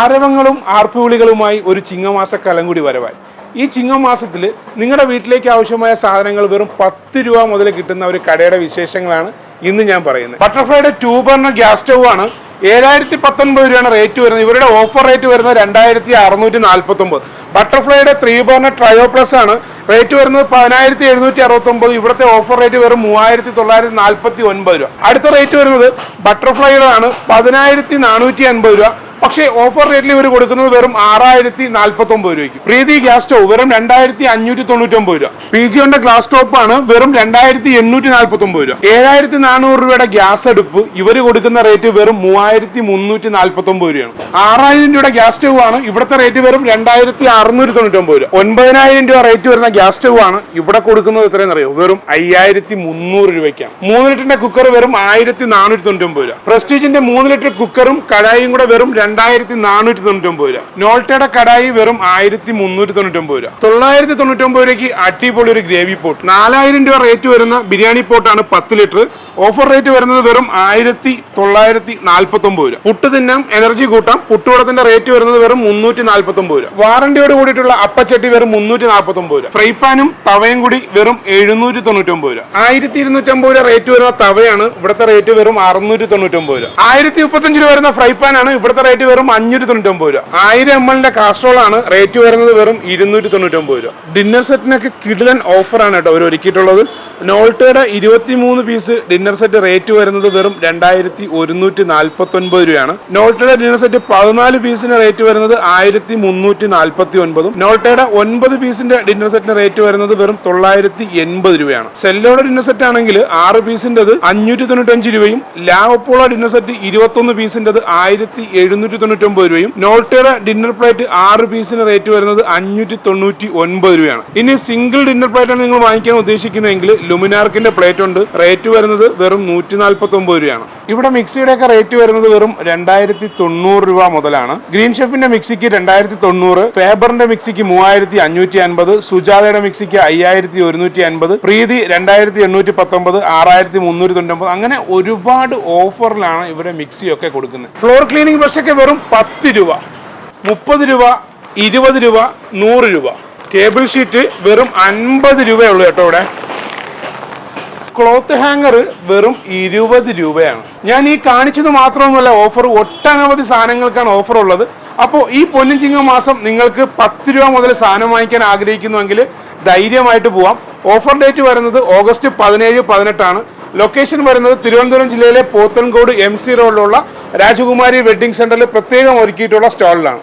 ആരവങ്ങളും ആർപ്പുവിളികളുമായി ഒരു ചിങ്ങമാസ കലം കൂടി വരവായി. ഈ ചിങ്ങമാസത്തിൽ നിങ്ങളുടെ വീട്ടിലേക്ക് ആവശ്യമായ സാധനങ്ങൾ വെറും പത്ത് രൂപ മുതൽ കിട്ടുന്ന ഒരു കടയുടെ വിശേഷങ്ങളാണ് ഇന്ന് ഞാൻ പറയുന്നത്. ബട്ടർഫ്ലൈയുടെ ട്യൂബറിന് ഗ്യാസ് സ്റ്റൗ ആണ് ഏഴായിരത്തി പത്തൊൻപത് രൂപയാണ് റേറ്റ് വരുന്നത്. ഇവരുടെ ഓഫർ റേറ്റ് വരുന്നത് രണ്ടായിരത്തി അറുന്നൂറ്റി നാൽപ്പത്തി ഒമ്പത് ബട്ടർഫ്ലൈയുടെ ത്രീ ബർണർ ട്രയോ പ്ലസ് ആണ് റേറ്റ് വരുന്നത് പതിനായിരത്തി എഴുന്നൂറ്റി അറുപത്തി ഒമ്പത് ഇവിടുത്തെ ഓഫർ റേറ്റ് വെറും മൂവായിരത്തി തൊള്ളായിരത്തി നാൽപ്പത്തി ഒൻപത് രൂപ. അടുത്ത റേറ്റ് വരുന്നത് ബട്ടർഫ്ലൈയുടെ ആണ് പതിനായിരത്തി നാനൂറ്റി അൻപത് രൂപ. പക്ഷേ ഓഫർ റേറ്റിൽ ഇവർ കൊടുക്കുന്നത് വെറും ആറായിരത്തി നാൽപ്പത്തി ഒമ്പത് രൂപയ്ക്ക്. പ്രീതി ഗ്യാസ് സ്റ്റോവ് വെറും രണ്ടായിരത്തി അഞ്ഞൂറ്റി തൊണ്ണൂറ്റി ഒമ്പത് രൂപ. പി ജിയുടെ ഗ്ലാസ് ടോപ്പ് ആണ് വെറും രണ്ടായിരത്തി എണ്ണൂറ്റി നാൽപ്പത്തി ഒമ്പത് രൂപ. ഏഴായിരത്തി നാനൂറ് രൂപയുടെ ഗ്യാസ് അടുപ്പ് ഇവർ കൊടുക്കുന്ന റേറ്റ് വെറും മൂവായിരത്തി മുന്നൂറ്റി നാൽപ്പത്തി ഒമ്പത് രൂപയാണ്. ആറായിരം രൂപയുടെ ഗ്യാസ് സ്റ്റവ് ആണ് ഇവിടുത്തെ റേറ്റ് വെറും രണ്ടായിരത്തി അറുന്നൂറ്റി തൊണ്ണൂറ്റി ഒമ്പത് രൂപ. ഒൻപതിനായിരം രൂപ റേറ്റ് വരുന്ന ഗ്യാസ് സ്റ്റവ് ആണ് ഇവിടെ കൊടുക്കുന്നത് എത്രയെന്ന് അറിയോ വെറും അയ്യായിരത്തി മുന്നൂറ് രൂപയ്ക്കാണ്. മൂന്ന് ലിറ്ററിന്റെ കുക്കർ വെറും ആയിരത്തി നാനൂറ്റി തൊണ്ണൂറ്റി ഒമ്പത് രൂപ പ്രസ്റ്റീജിന്റെ മൂന്ന് ലിറ്റർ കുക്കറും കടായും കൂടെ വെറും രണ്ടായിരത്തി നാനൂറ്റി തൊണ്ണൂറ്റി ഒമ്പത് രൂപ. നോൾട്ടയുടെ കടായി വെറും ആയിരത്തി മുന്നൂറ്റി തൊണ്ണൂറ്റി ഒമ്പത് രൂപ. തൊള്ളായിരത്തി തൊണ്ണൂറ്റി ഒമ്പത് രൂപയ്ക്ക് അടിപൊളി ഒരു ഗ്രേവി പോട്ട്. നാലായിരം രൂപ റേറ്റ് വരുന്ന ബിരിയാണി പോട്ടാണ് പത്ത് ലിറ്റർ. ഓഫർ റേറ്റ് വരുന്നത് വെറും ആയിരത്തി തൊള്ളായിരത്തി നാൽപ്പത്തി ഒമ്പത് രൂപ. പുട്ട് തിന്നാം എനർജി കൂട്ടാം. പുട്ടുവടത്തിന്റെ റേറ്റ് വരുന്നത് വെറും മുന്നൂറ്റി നാൽപ്പത്തി ഒമ്പത് രൂപ. വാറണ്ടിയോട് കൂടിയിട്ടുള്ള അപ്പച്ചട്ടി വെറും മുന്നൂറ്റി നാൽപ്പത്തി ഒമ്പത് രൂപ. ഫ്രൈ പാനും തവയും കൂടി വെറും എഴുന്നൂറ്റി തൊണ്ണൂറ്റി ഒമ്പത് രൂപ. ആയിരത്തി ഇരുന്നൂറ്റി അമ്പത് രൂപ റേറ്റ് വരുന്ന തവയാണ്. ഇവിടുത്തെ റേറ്റ് വെറും അറുന്നൂറ്റി തൊണ്ണൂറ്റി ഒമ്പത് രൂപ. ആയിരത്തി മുപ്പത്തഞ്ച് രൂപ വരുന്ന ഫ്രൈ പാൻ ആണ് ഇവിടുത്തെ റേറ്റ് വെറും അഞ്ഞൂറ്റി തൊണ്ണൂറ്റി ഒമ്പത് രൂപ. ആയിരം എം എല്ലിന്റെ കാസ്ട്രോൾ ആണ് റേറ്റ് വരുന്നത് വെറും ഇരുന്നൂറ്റി തൊണ്ണൂറ്റി ഒമ്പത് രൂപ ഡിന്നർ സെറ്റിനൊക്കെ കിടിലൻ ഓഫറാണ് കേട്ടോ അവർ ഒരുക്കിയിട്ടുള്ളത്. നോൾട്ടയുടെ ഇരുപത്തി മൂന്ന് പീസ് ഡിന്നർ സെറ്റ് റേറ്റ് വരുന്നത് വെറും രണ്ടായിരത്തി ഒരുന്നൂറ്റി നാൽപ്പത്തി ഒൻപത് രൂപയാണ്. നോൾട്ടയുടെ ഡിന്നർ സെറ്റ് പതിനാല് പീസിന് റേറ്റ് വരുന്നത് ആയിരത്തി മുന്നൂറ്റി നാൽപ്പത്തി ഒൻപതും നോൾട്ടയുടെ ഒൻപത് പീസിന്റെ ഡിന്നർ സെറ്റിന് റേറ്റ് വരുന്നത് വെറും തൊള്ളായിരത്തി എൺപത് രൂപയാണ്. സെല്ലോയുടെ ഡിന്നർ സെറ്റ് ആണെങ്കിൽ ആറ് പീസിന്റെ അഞ്ഞൂറ്റി തൊണ്ണൂറ്റഞ്ച് രൂപയും ലാവപ്പോള ഡിന്നർ സെറ്റ് ഇരുപത്തൊന്ന് പീസിന്റെ ആയിരത്തി എഴുന്നൂറ്റി തൊണ്ണൂറ്റി ഒമ്പത് രൂപയും നോൾട്ടയുടെ ഡിന്നർ പ്ലേറ്റ് ആറ് പീസിന് റേറ്റ് വരുന്നത് അഞ്ഞൂറ്റി തൊണ്ണൂറ്റി ഒൻപത് രൂപയാണ്. ഇനി സിംഗിൾ ഡിന്നർ പ്ലേറ്റ് ആണ് നിങ്ങൾ വാങ്ങിക്കാൻ ഉദ്ദേശിക്കുന്നതെങ്കിൽ ലുമിനാർക്കിന്റെ പ്ലേറ്റ് ഉണ്ട്. റേറ്റ് വരുന്നത് വെറും നൂറ്റി നാൽപ്പത്തി ഒമ്പത് രൂപയാണ്. ഇവിടെ മിക്സിയുടെ ഒക്കെ റേറ്റ് വരുന്നത് വെറും രണ്ടായിരത്തി തൊണ്ണൂറ് രൂപ മുതലാണ്. ഗ്രീൻ ഷെഫിന്റെ മിക്സിക്ക് രണ്ടായിരത്തി തൊണ്ണൂറ് ഫേബറിന്റെ മിക്സിക്ക് മൂവായിരത്തി അഞ്ഞൂറ്റി അൻപത് സുജാതയുടെ മിക്സിക്ക് അയ്യായിരത്തി ഒരുന്നൂറ്റി അൻപത് പ്രീതി രണ്ടായിരത്തി എണ്ണൂറ്റി പത്തൊമ്പത് ആറായിരത്തി മുന്നൂറ്റി തൊണ്ണൂറ്റി അങ്ങനെ ഒരുപാട് ഓഫറിലാണ് ഇവിടെ മിക്സിയൊക്കെ കൊടുക്കുന്നത്. ഫ്ലോർ ക്ലീനിങ് ബ്രഷൊക്കെ വെറും പത്ത് രൂപ മുപ്പത് രൂപ ഇരുപത് രൂപ നൂറ് രൂപ. ടേബിൾ ഷീറ്റ് വെറും അൻപത് രൂപയുള്ളൂ കേട്ടോ ഇവിടെ. ക്ലോത്ത് ഹാങ്ങർ വെറും ഇരുപത് രൂപയാണ്. ഞാൻ ഈ കാണിച്ചത് മാത്രമൊന്നുമല്ല ഓഫർ ഒട്ടനവധി സാധനങ്ങൾക്കാണ് ഓഫർ ഉള്ളത്. അപ്പോൾ ഈ പൊന്നും ചിങ്ങ മാസം നിങ്ങൾക്ക് പത്ത് രൂപ മുതൽ സാധനം വാങ്ങിക്കാൻ ആഗ്രഹിക്കുന്നുവെങ്കിൽ ധൈര്യമായിട്ട് പോവാം. ഓഫർ ഡേറ്റ് വരുന്നത് ഓഗസ്റ്റ് പതിനേഴ് പതിനെട്ടാണ്. ലൊക്കേഷൻ വരുന്നത് തിരുവനന്തപുരം ജില്ലയിലെ പോത്തൻകോട് എം സി റോഡിലുള്ള രാജകുമാരി വെഡ്ഡിംഗ് സെന്ററിൽ പ്രത്യേകം ഒരുക്കിയിട്ടുള്ള സ്റ്റാളിലാണ്